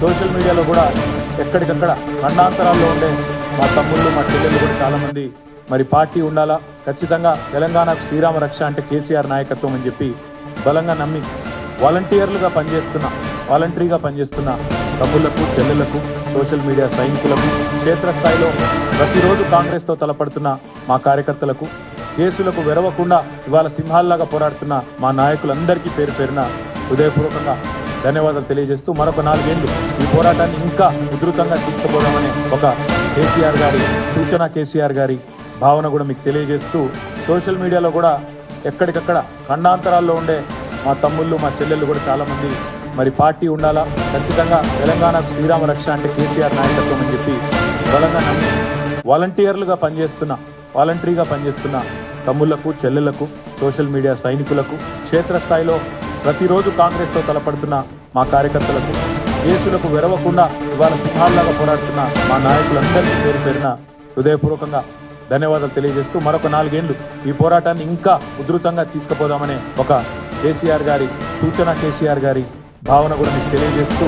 Social మీడియాలో కూడా ఎక్కడికక్కడ ఖండాంతరాల్లో ఉండే మా తమ్ముళ్ళు మా చెల్లెళ్ళు కూడా చాలామంది మరి పార్టీ ఉండాలా? ఖచ్చితంగా తెలంగాణకు శ్రీరామ రక్ష అంటే కేసీఆర్ నాయకత్వం అని చెప్పి బలంగా నమ్మి వాలంటీర్లుగా పనిచేస్తున్న వాలంటరీగా పనిచేస్తున్న తమ్ముళ్ళకు చెల్లెళ్ళకు సోషల్ మీడియా సైనికులకు క్షేత్రస్థాయిలో ప్రతిరోజు కాంగ్రెస్తో తలపడుతున్న మా కార్యకర్తలకు కేసులకు వెరవకుండా ఇవాళ సింహాల్లాగా పోరాడుతున్న మా నాయకులందరికీ పేరు పేరున హృదయపూర్వకంగా ధన్యవాదాలు తెలియజేస్తూ మరొక నాలుగేళ్ళు ఈ పోరాటాన్ని ఇంకా ఉధృతంగా తీసుకుపోదామనే ఒక కేసీఆర్ గారి సూచన కేసీఆర్ గారి భావన కూడా మీకు తెలియజేస్తూ సోషల్ మీడియాలో కూడా ఎక్కడికక్కడ ఖండాంతరాల్లో ఉండే మా తమ్ముళ్ళు మా చెల్లెళ్ళు కూడా చాలామంది మరి పార్టీ ఉండాలా? ఖచ్చితంగా తెలంగాణకు శ్రీరామ రక్ష అంటే కేసీఆర్ నాయకత్వం అని చెప్పి బలంగా నమ్మి వాలంటీర్లుగా పనిచేస్తున్న వాలంటరీగా పనిచేస్తున్న తమ్ముళ్ళకు చెల్లెళ్ళకు సోషల్ మీడియా సైనికులకు క్షేత్రస్థాయిలో ప్రతిరోజు కాంగ్రెస్తో తలపడుతున్న మా కార్యకర్తలకు కేసులకు వెరవకుండా ఇవాళ సింహాల్లాగా పోరాడుతున్న మా నాయకులందరికీ పేరు పేరున హృదయపూర్వకంగా ధన్యవాదాలు తెలియజేస్తూ మరొక నాలుగేళ్ళు ఈ పోరాటాన్ని ఇంకా ఉధృతంగా తీసుకుపోదామనే ఒక కేసీఆర్ గారి సూచన కేసీఆర్ గారి భావన కూడా మీకు తెలియజేస్తూ